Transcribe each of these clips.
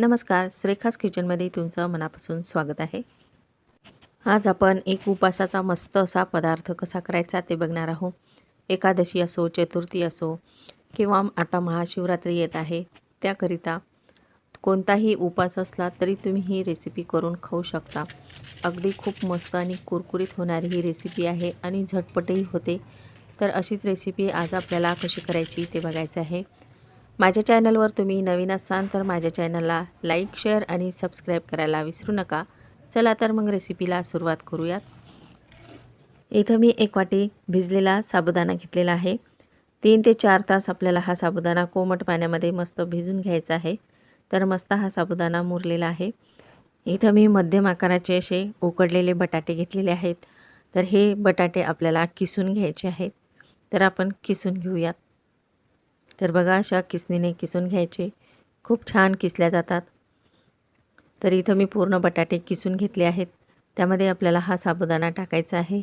नमस्कार श्रेखास किचनमध्ये तुमचं मनापासून स्वागत आहे. आज आपण एक उपासाचा मस्त असा पदार्थ कसा करायचा ते बघणार आहोत. एकादशी असो चतुर्थी असो किंवा आता महाशिवरात्री येत आहे त्याकरिता कोणताही उपास असला तरी तुम्ही ही रेसिपी करून खाऊ शकता. अगदी खूप मस्त आणि कुरकुरीत होणारी ही रेसिपी आहे आणि झटपटही होते. तर अशीच रेसिपी आज आपल्याला कशी करायची ते बघायचं आहे. माझ्या चॅनलवर तुम्ही नवीन असाल तर माझ्या चॅनलला लाईक शेअर आणि सबस्क्राईब करायला विसरू नका. चला तर मग रेसिपीला सुरुवात करूयात. इथं मी एक वाटी भिजलेला साबुदाणा घेतलेला आहे. तीन ते चार तास आपल्याला हा साबुदाणा कोमट पाण्यामध्ये मस्त भिजून घ्यायचा आहे. तर मस्त हा साबुदाणा मुरलेला आहे. इथं मी मध्यम आकाराचे असे उकडलेले बटाटे घेतलेले आहेत. तर हे बटाटे आपल्याला किसून घ्यायचे आहेत. तर आपण किसून घेऊयात. तर बघा अशा किसणीने किसून घ्यायचे. खूप छान किसल्या जातात. तर इथं मी पूर्ण बटाटे किसून घेतले आहेत. त्यामध्ये आपल्याला हा साबुदाणा टाकायचा आहे.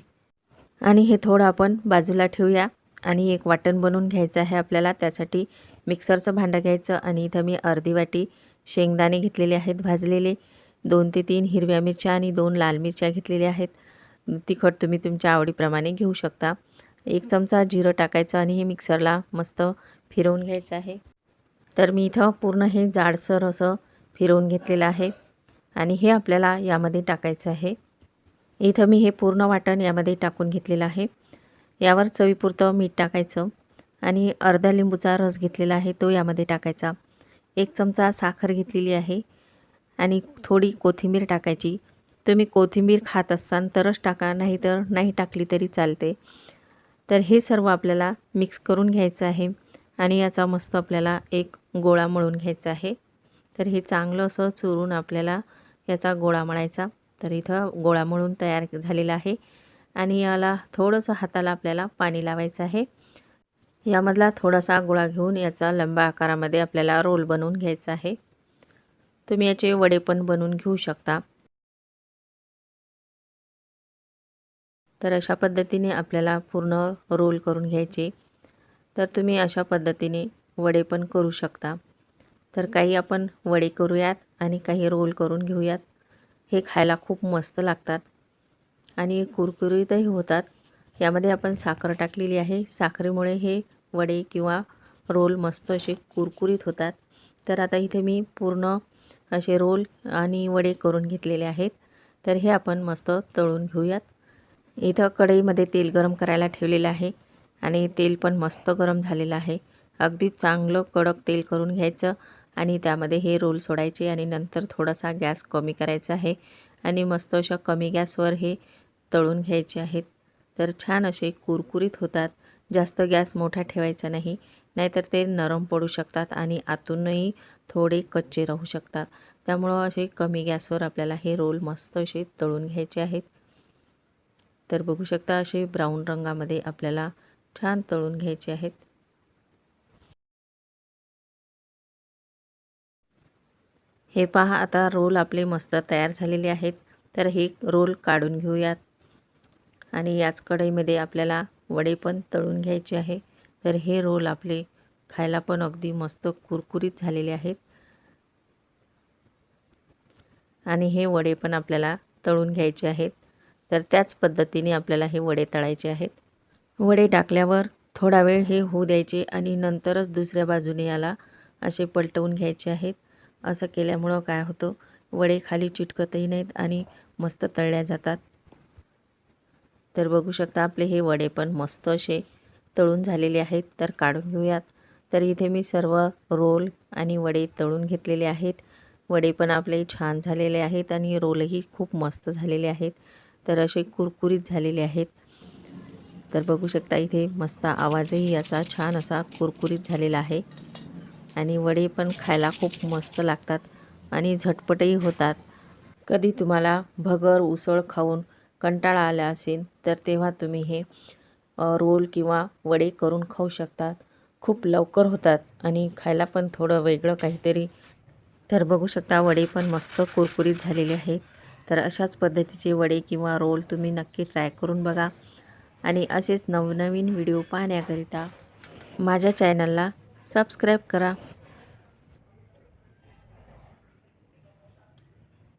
आणि हे थोडं आपण बाजूला ठेवूया. आणि एक वाटण बनवून घ्यायचं आहे आपल्याला. त्यासाठी मिक्सरचं भांडं घ्यायचं. आणि इथं मी अर्धी वाटी शेंगदाणे घेतलेले आहेत भाजलेले. दोन ते तीन हिरव्या मिरच्या आणि दोन लाल मिरच्या घेतलेल्या आहेत. तिखट तुम्ही तुमच्या आवडीप्रमाणे घेऊ शकता. एक चमचा जिरं टाकायचं आणि हे मिक्सरला मस्त फिरवून घ्यायचं आहे. तर मी इथं पूर्ण हे जाडसर असं फिरवून घेतलेलं आहे आणि हे आपल्याला यामध्ये टाकायचं आहे. इथं मी हे पूर्ण वाटण यामध्ये टाकून घेतलेलं आहे. यावर चवीपुरतं मीठ टाकायचं आणि अर्धा लिंबूचा रस घेतलेला आहे तो यामध्ये टाकायचा. एक चमचा साखर घेतलेली आहे आणि थोडी कोथिंबीर टाकायची. तुम्ही कोथिंबीर खात असाल तरच टाका नाही तर नाही टाकली तरी चालते. तर हे सर्व आपल्याला मिक्स करून घ्यायचं आहे. आणि याचा मस्त आपल्याला एक गोळा मळून घ्यायचा आहे. तर हे चांगलं असं चुरून आपल्याला याचा गोळा मळायचा. तर इथं गोळा मळून तयार झालेला आहे. आणि याला थोडंसं हाताला आपल्याला पाणी लावायचं आहे. यामधला थोडासा गोळा घेऊन याचा लंबा आकारामध्ये आपल्याला रोल बनवून घ्यायचा आहे. तुम्ही याचे वडे पण बनवून घेऊ शकता. तर अशा पद्धतीने आपल्याला पूर्ण रोल करून घ्यायचे. तर तुम्ही अशा पद्धतीने वडे पण करू शकता. तर काही आपण वडे करूयात आणि काही रोल करून घेऊयात. हे खायला खूप मस्त लागतात. आणि कुरकुरीतही होतात. यामध्ये आपण साखर टाकलेली आहे. साखरेमुळे हे वडे किंवा रोल मस्त असे कुरकुरीत होतात. तर आता इथे मी पूर्ण असे रोल आणि वडे करून घेतलेले आहेत. तर हे आपण मस्त तळून घेऊयात. इथं कढईमध्ये तेल गरम करायला ठेवलेलं आहे आणि तेल पण मस्त गरम झालेलं आहे. अगदी चांगलं कडक तेल करून घ्यायचं आणि त्यामध्ये हे रोल सोडायचे आणि नंतर थोडासा गॅस कमी करायचा आहे आणि मस्त अशा कमी गॅसवर हे तळून घ्यायचे आहेत. तर छान असे कुरकुरीत होतात. जास्त गॅस मोठा ठेवायचा नाही नाहीतर ते नरम पडू शकतात आणि आतूनही थोडे कच्चे राहू शकतात. त्यामुळं असे कमी गॅसवर आपल्याला हे रोल मस्त असे तळून घ्यायचे आहेत. तर बघू शकता असे ब्राऊन रंगामध्ये आपल्याला छान तळून घ्यायचे आहेत. हे पहा आता रोल आपले मस्त तयार झालेले आहेत. तर हे रोल काढून घेऊयात. आणि याच कढईमध्ये आपल्याला वडे पण तळून घ्यायचे आहे. तर हे रोल आपले खायला पण अगदी मस्त कुरकुरीत झालेले आहेत. आणि हे वडे पण आपल्याला तळून घ्यायचे आहेत. तर त्याच पद्धतीने आपल्याला हे वडे तळायचे आहेत. वडे टाकल्यावर थोडा वेळ हे होऊ द्यायचे आणि नंतरच दुसऱ्या बाजूने याला असे पलटवून घ्यायचे आहेत. असं केल्यामुळं काय होतं वडे खाली चिटकतही नाहीत आणि मस्त तळल्या जातात. तर बघू शकता आपले हे वडे पण मस्त असे तळून झालेले आहेत तर काढून घेऊयात. तर इथे मी सर्व रोल आणि वडे तळून घेतलेले आहेत. वडे पण आपले छान झालेले आहेत आणि रोलही खूप मस्त झालेले आहेत. तर असे कुरकुरीत झालेले आहेत. तर बघू शकता इथे मस्त आवाजही याचा छान असा कुरकुरीत झालेला आहे. आणि वडे पण खायला खूप मस्त लागतात आणि झटपटही होतात. कधी तुम्हाला भगर उसळ खाऊन कंटाळा आला असेल तर तेव्हा तुम्ही हे रोल किंवा वडे करून खाऊ शकतात. खूप लवकर होतात आणि खायला पण थोडं वेगळं काहीतरी. तर बघू शकता वडे पण मस्त कुरकुरीत झालेले आहेत. तर अशाच पद्धतीचे वडे किंवा रोल तुम्ही नक्की ट्राय करून बघा. आणि असेच नवनवीन व्हिडिओ पाहण्याकरिता माझ्या चॅनलला सबस्क्राईब करा.